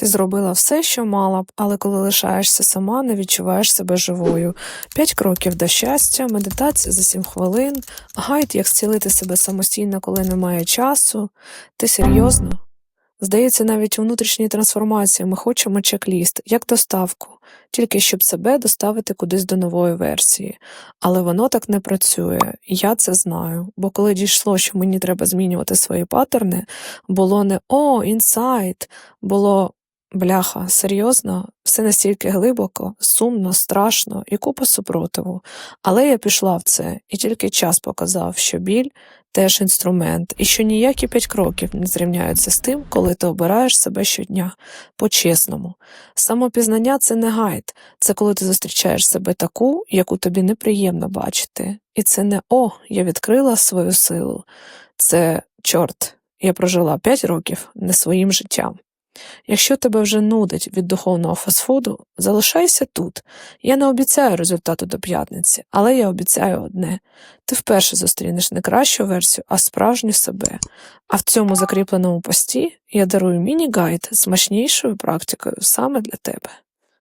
Ти зробила все, що мала б, але коли лишаєшся сама, не відчуваєш себе живою. П'ять кроків до щастя, медитація за сім хвилин, гайд, як зцілити себе самостійно, коли немає часу. Ти серйозно? Здається, навіть у внутрішній трансформації ми хочемо чек-ліст, як доставку, тільки щоб себе доставити кудись до нової версії. Але воно так не працює, і я це знаю. Бо коли дійшло, що мені треба змінювати свої паттерни, було не о, інсайт, було бляха, серйозно, все настільки глибоко, сумно, страшно і купа супротиву. Але я пішла в це, і тільки час показав, що біль теж інструмент, і що ніякі п'ять кроків не зрівняються з тим, коли ти обираєш себе щодня, по-чесному. Самопізнання це не гайд, це коли ти зустрічаєш себе таку, яку тобі неприємно бачити. І це не о, я відкрила свою силу. Це чорт, я прожила п'ять років не своїм життям. Якщо тебе вже нудить від духовного фастфуду, залишайся тут. Я не обіцяю результату до п'ятниці, але я обіцяю одне ти вперше зустрінеш не кращу версію, а справжню себе. А в цьому закріпленому пості я дарую міні-гайд смачнішою практикою саме для тебе.